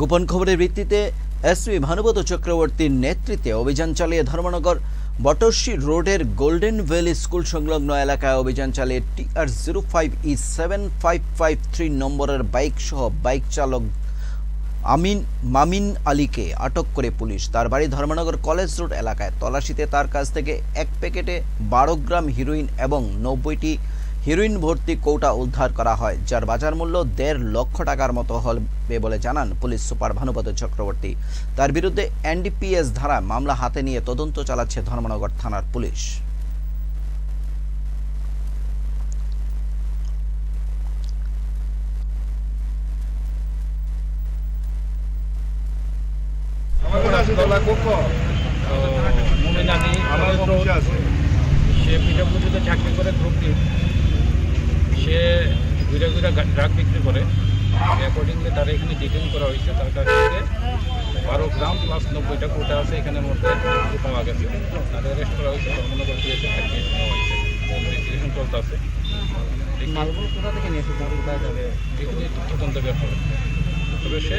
গোপন খবরের ভিত্তিতে এসপি ভানুপত চক্রবর্তীর নেতৃত্বে অভিযান চালিয়ে ধর্মনগর বটর্সি রোডের গোল্ডেন ভ্যালি স্কুল সংলগ্ন এলাকায় অভিযান চালিয়ে TR zero five E seven five five three নম্বরের বাইক সহ বাইক চালক আমিন মামিন আলীকে আটক করে পুলিশ। তার বাড়ি ধর্মনগর কলেজ রোড এলাকায়। তল্লাশিতে তার কাছ থেকে এক প্যাকেটে বারো গ্রাম হিরোইন এবং নব্বইটি হিরোইন ভর্তি কৌটা উদ্ধার করা হয় যার বাজার মূল্য দেড় লক্ষ টাকার মতো হবে বলে জানান পুলিশ সুপার ভানুপত চক্রবর্তী। তার বিরুদ্ধে এনডিপিএস ধারা মামলা হাতে নিয়ে তদন্ত চালাচ্ছে ধর্মনগর থানার পুলিশ। সে পিডব্লিউডিতে চাকরি করে সে ঘুরে ড্রাগ বিক্রি করে। অ্যাকর্ডিংলি তারা এখানে ডিটেন করা হয়েছে। তার কাছ থেকে বারো গ্রাম প্লাস নব্বইটা কোটা আছে এখানের মধ্যে পাওয়া গেছে। তাদের অ্যারেস্ট করা হয়েছে ধর্মনগর দিয়েছে তাকে নেওয়া হয়েছে। ইনভেস্টিগেশন চলতেছে মালগুলো কোথা থেকে নিয়েছে এগুলি তদন্ত ব্যাপার তবে সে